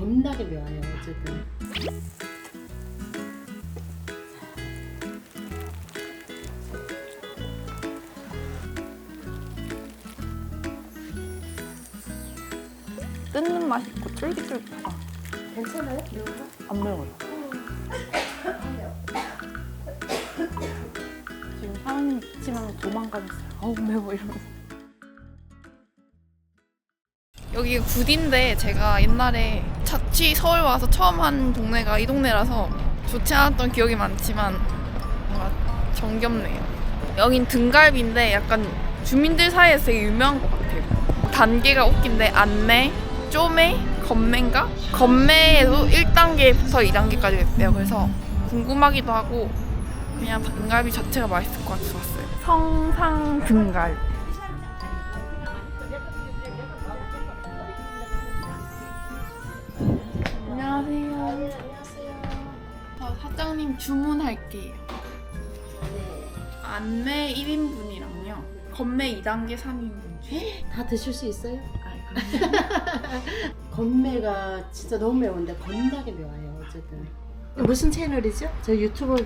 겁나게 묘해요 어쨌든 뜯는 맛 있고 쫄깃쫄깃하다. 괜찮아요? 매운 거? 안 매워요. 지금 사장님 기침하면 도망가겠어요. 어우 매워 이러면서. 여기 구딘데 제가 옛날에 자취 서울 와서 처음 한 동네가 이 동네라서 좋지 않았던 기억이 많지만 뭔가 정겹네요. 여긴 등갈비인데 약간 주민들 사이에서 되게 유명한 것 같아요. 단계가 웃긴데 안내, 쪼매, 건매인가? 건매에도 1단계부터 2단계까지 있대요. 그래서 궁금하기도 하고 그냥 등갈비 자체가 맛있을 것 같아서 왔어요. 성상 등갈비. 저 사장님 주문할게요. 안매 1인분이랑요. 건매 2단계 3인분 주세요. 다 드실 수 있어요? 아, 건매가 진짜 너무 매운데 겁나게 매워요 어쨌든 무슨 채널이죠? 저 유튜브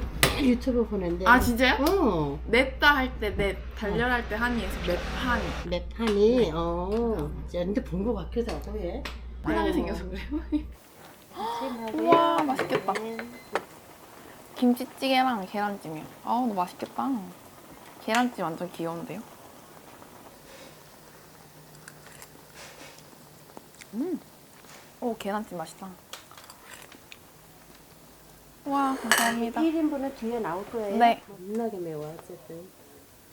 유튜브 보는데 아 진짜요? 어 냈다 할때 넷, 달려할 때 한이에서 넷한 맵하니 어 근데 본 거 같기도 하고 예 편하게 생겨서 그래요. 우와 맛있겠다. 김치찌개랑 계란찜이요. 아우 너무 맛있겠다. 계란찜 완전 귀여운데요? 음, 오 계란찜 맛있다. 와 감사합니다. 1인분은 뒤에 나올 거예요 네. 겁나게 매워 어쨌든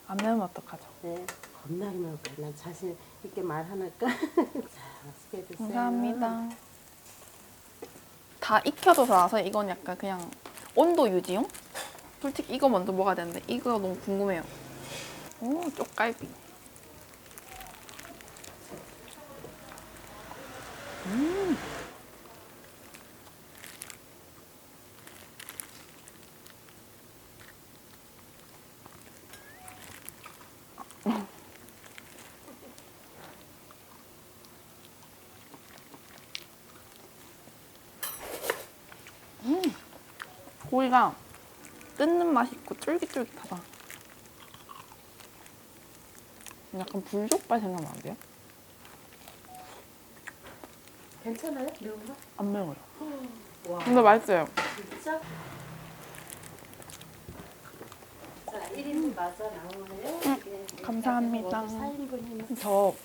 안 매우면 어떡하죠? 네 겁나게 매워 난 자신 있게 말하니까 자 맛있게 드세요 감사합니다. 다 익혀져서 나서 이건 약간 그냥 온도 유지용? 솔직히 이거 먼저 먹어야 되는데 이거 너무 궁금해요. 오, 쪽갈비. 음. 고기가 뜯는 맛이 있고 쫄깃쫄깃하다. 약간 불족발 생각나는데요? 괜찮아요? 매운 거? 안 매워요. 와 근데 맛있어요. 진짜? 자 1인분 맞아 나오네요 네. 감사합니다. 4인분이면 저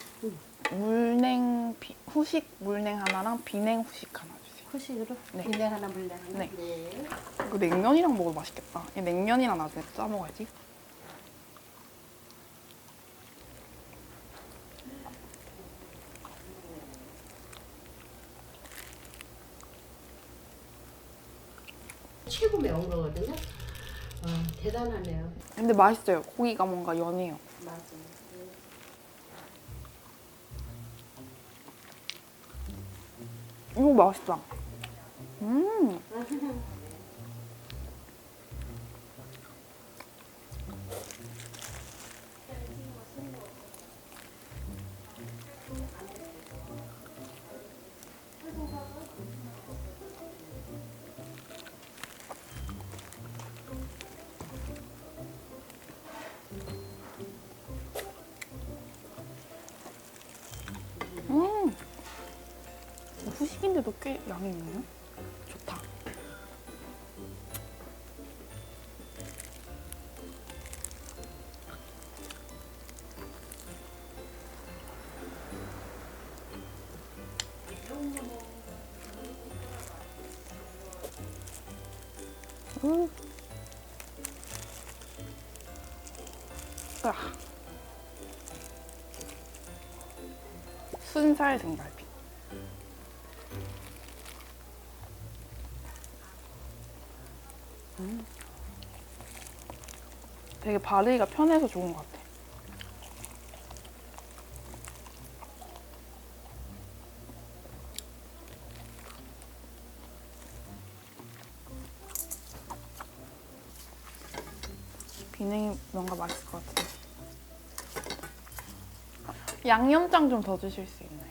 물냉 비- 후식 물냉 하나랑 비냉 후식 하나. 후식으로 네. 인내 하나 물량 하나 네. 네. 이거 냉면이랑 먹어도 맛있겠다. 이 냉면이랑 나중에 싸 먹어야지. 최고 매운 거거든요 와 대단하네요 근데 맛있어요. 고기가 뭔가 연해요. 맞아 이거 맛있다. 음. 음. 후식인데도 꽤 양이 있네요. 으아. 순살 등갈비. 음. 되게 바르기가 편해서 좋은 것 같아. 비 뭔가 맛있을 것 같은데. 양념장 좀 더 주실 수 있나요?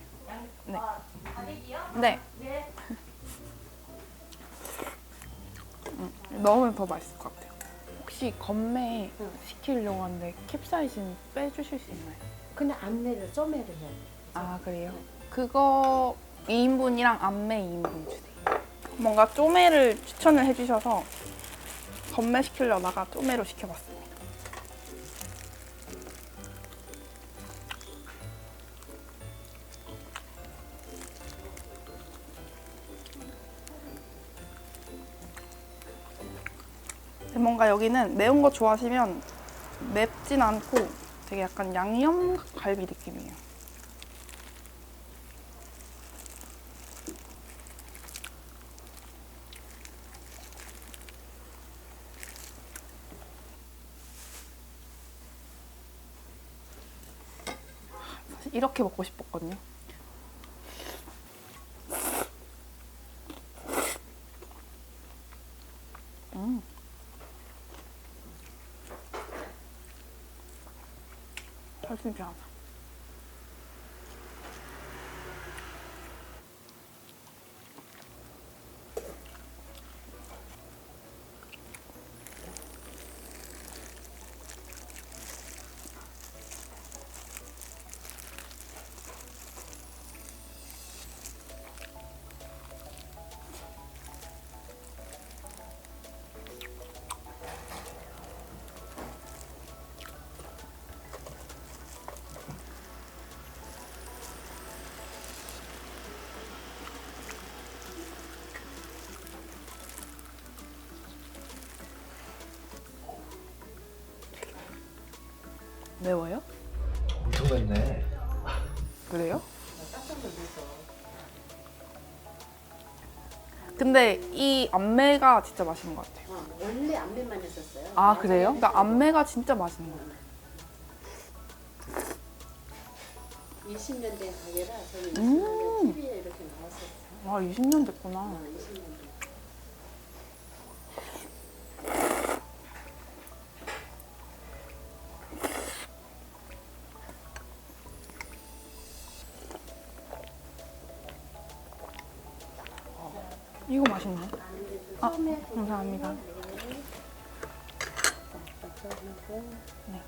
네. 네. 응. 넣으면 더 맛있을 것 같아요. 혹시 건매 응. 시키려고 하는데 캡사이신 빼주실 수 있나요? 그냥 안내를 쪼매를 해요. 아 그래요? 그거 2인분이랑 안매 2인분 주세요. 뭔가 쪼매를 추천을 해주셔서 건매 시키려다가 쪼매로 시켜봤습니 뭔가 여기는 매운 거 좋아하시면 맵진 않고 되게 약간 양념 갈비 느낌이에요. 이렇게 먹고 싶었거든요. 음. 훨씬 편하 매워요? 엄청 맵네. 그래요? 근데 이 안매가 진짜 맛있는 것 같아요. 어, 원래 안면만 했었어요. 아 그래요? 그러니까 안매가 진짜 맛있는 것 같아요. 20년 된 가게라 저는 20년 음. 된 TV에 이렇게 나왔었어요. 와 20년 됐구나. 어, 20년 된. 감사합니다. 네.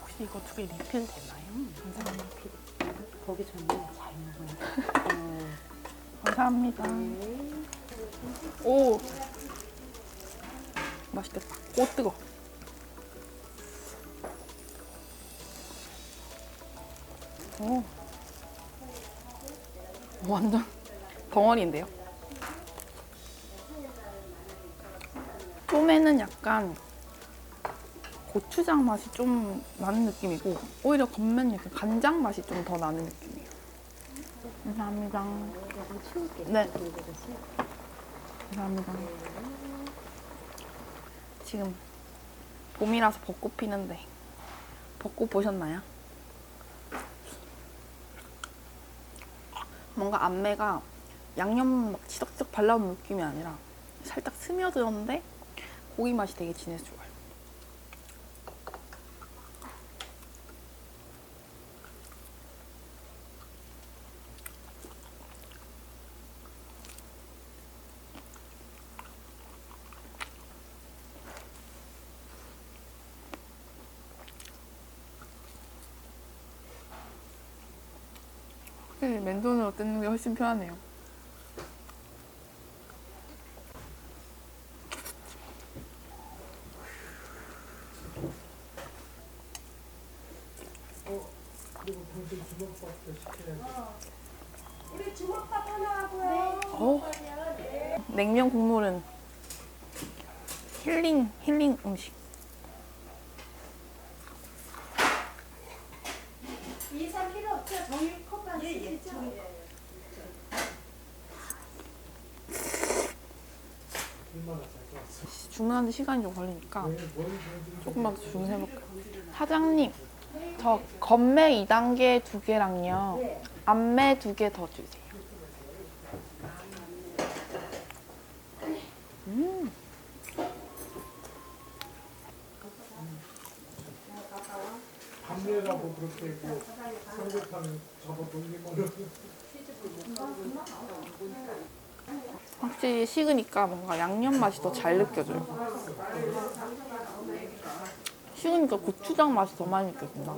혹시 이거 두 개 리필 되나요? 감사합니다. 거기 좋네. 잘 먹어요. 어, 감사합니다. 네. 오 맛있겠다. 오 뜨거. 오 완전 덩어리인데요. 쪼매는 약간 고추장 맛이 좀 나는 느낌이고 오히려 건면 약간 간장 맛이 좀 더 나는 느낌이에요. 감사합니다. 약간 치울게. 네. 감사합니다. 지금 봄이라서 벚꽃 피는데 벚꽃 보셨나요? 뭔가 안매가 양념 막 치덕치덕 발라온 느낌이 아니라 살짝 스며들었는데 고기 맛이 되게 진해서 좋아요. 확실히 맨손으로 뜯는 게 훨씬 편하네요. 어. 냉면 국물은 힐링 힐링 음식. 이상 필요 없죠. 정유 컵만 쓰시죠. 주문하는데 시간이 좀 걸리니까 조금만 더 주문해볼게요. 사장님, 저 건매 2단계 두 개랑요, 안매 두 개 더 주세요. 음, 확실히 식으니까 뭔가 양념 맛이 더 잘 느껴져요. 식으니까 고추장 맛이 더 많이 느껴진다.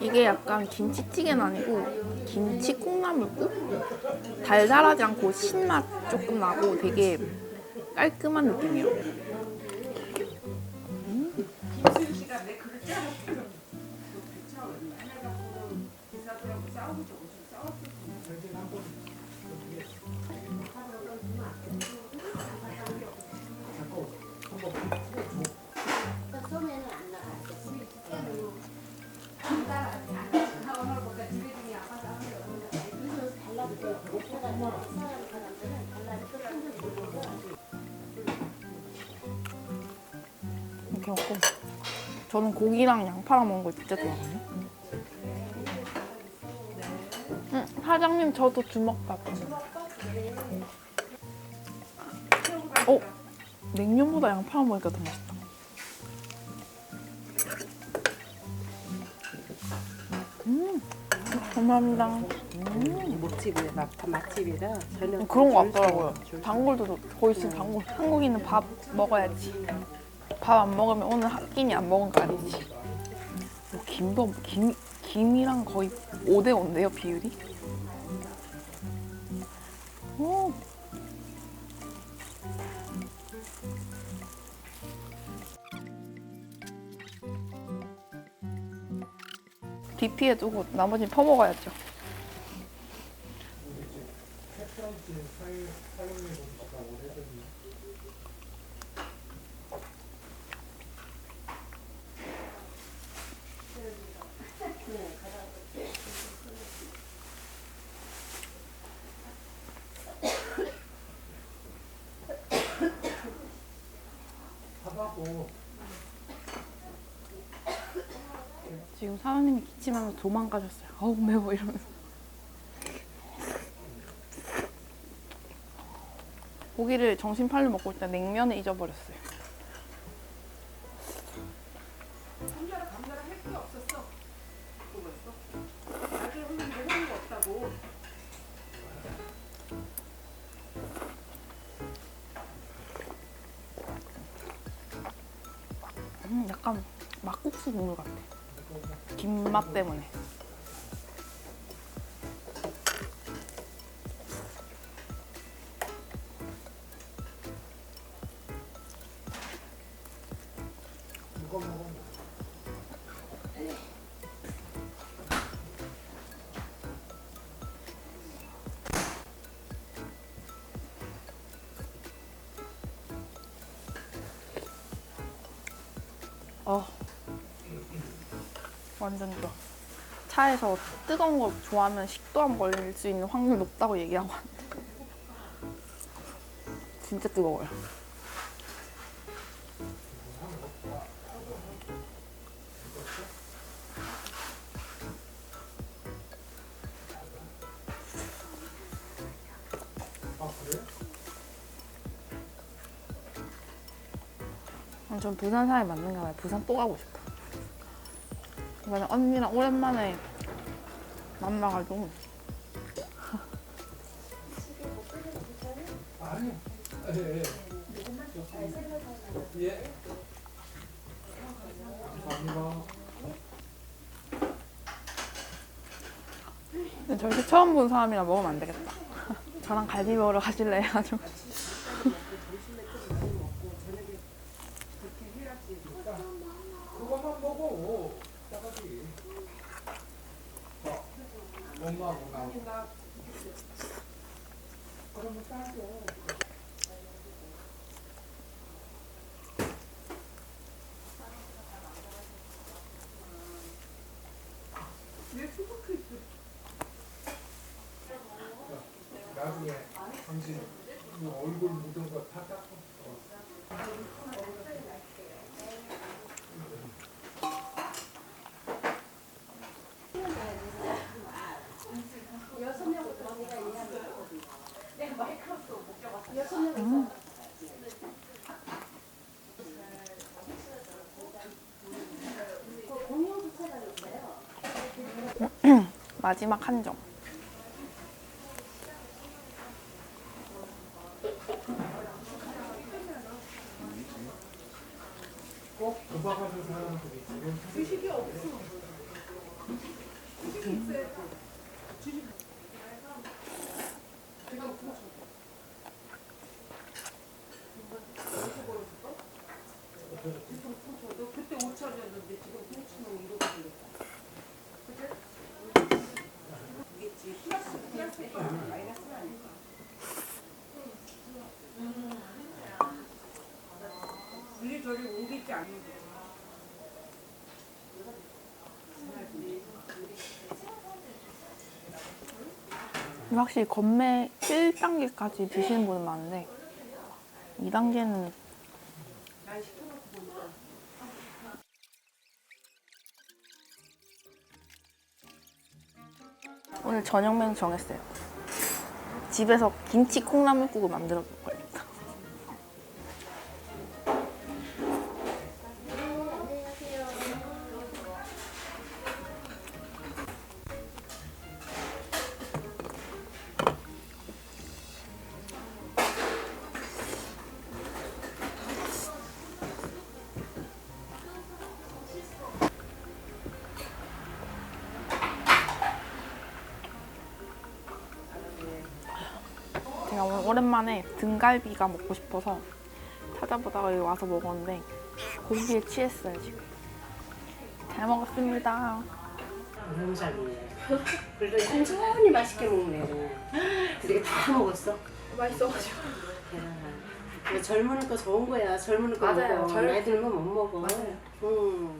이게 약간 김치찌개는 아니고 김치 콩 나물국? 달달하지 않고 신맛 조금 나고 되게 깔끔한 느낌이에요. 이 저는 고기랑 양파랑 먹는 걸 진짜 좋아하거든요. 응, 사장님 저도 주먹밥. 어, 냉면보다 양파랑 먹으니까 더 맛있다. 음, 감사합니다. 음. 목집이라 맛, 맛집이라 전혀 그런 거줄 같더라고요. 단골도 거의 있으면 단골. 한국인은 밥 먹어야지. 밥 안 먹으면 오늘 한 끼니 안 먹은 거 아니지. 뭐 김도 김 김이랑 거의 5대 5인데요 비율이. 오. DP에 두고 나머지 퍼먹어야죠. 지금 사장님이 기침하면서 도망가셨어요. 어우 매워 이러면서. 고기를 정신 팔려 먹고 있다 냉면에 잊어버렸어요. 음, 약간 막국수 국물 같아. 김맛 때문에. 완전 좋아. 차에서 뜨거운 거 좋아하면 식도암 걸릴 수 있는 확률 높다고 얘기하고 왔는데 진짜 뜨거워요. 음, 전 부산 사람이 맞는가 봐요. 부산 또 가고 싶어. 이번에 언니랑 오랜만에 만나가지고. 저렇게 처음 본 사람이랑 먹으면 안 되겠다. 저랑 갈비 먹으러 가실래 해가지고 그것만 먹어. 짜가지. 자, 엄마하고 나중에 당신 이 얼굴 묻은 거다 닦고. 음. 마지막 한 점. 확실히 건매 1단계까지 드시는 분은 많은데 2단계는 오늘 저녁 메뉴 정했어요. 집에서 김치 콩나물국을 만들어 볼 겁니 제가 오늘 오랜만에 등갈비가 먹고 싶어서 찾아보다가 여기 와서 먹었는데 고기에 취했어요 지금. 잘 먹었습니다. 너무 잘 먹네. 그래도 천천히 맛있게 먹네. 이렇게 다 먹었어. 맛있어가지고. 거 좋은 거야. 젊은 거 맞아요. 먹어. 젊- 들면 못 먹어. 맞아요. 음.